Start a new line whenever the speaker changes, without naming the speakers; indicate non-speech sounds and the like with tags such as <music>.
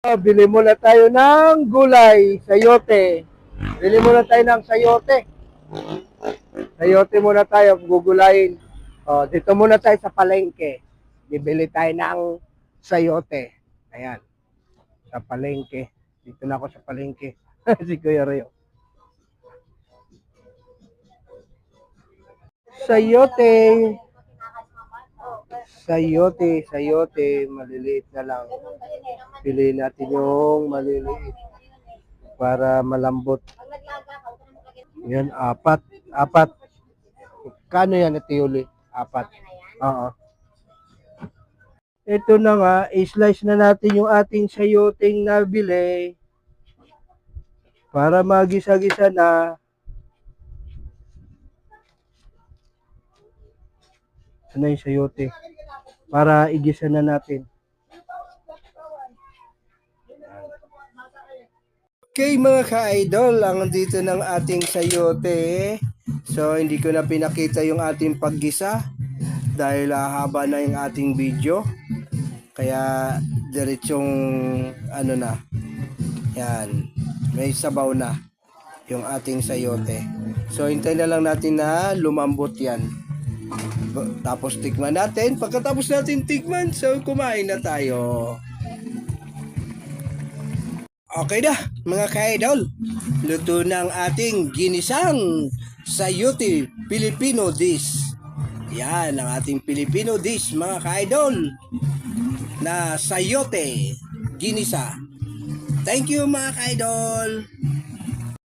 Ah, Bili muna tayo ng gulay, sayote. Bili muna tayo ng sayote. Sayote muna tayo, gugulayin. Oh, dito muna tayo sa palengke. Bibili tayo ng sayote. Ayan. Sa palengke. Dito na ako sa palengke. <laughs> si Kuya Rio. Sayote. Sayote, sayote. Maliliit na lang. Piliin natin yung maliliit para malambot. Yan, apat. Apat. Kano yan, Ate Yuli? Apat. Oo. Ito na nga, i-slice na natin yung ating sayoting nabili para magisa-gisa na. Ano yung sayote? Para igisa na natin. Okay mga ka-idol, ang dito ng ating sayote. So hindi ko na pinakita yung ating paggisa dahil hahaba na yung ating video. Kaya diretsong ano na. Yan. May sabaw na yung ating sayote. So hintay na lang natin na lumambot yan. Tapos tikman natin. Pagkatapos natin tikman, so kumain na tayo. Okay na, mga ka-idol. Luto na ang ating ginisang sayote Filipino dish. Yan ang ating Filipino dish, mga ka-idol. Na sayote ginisa. Thank you, mga ka-idol.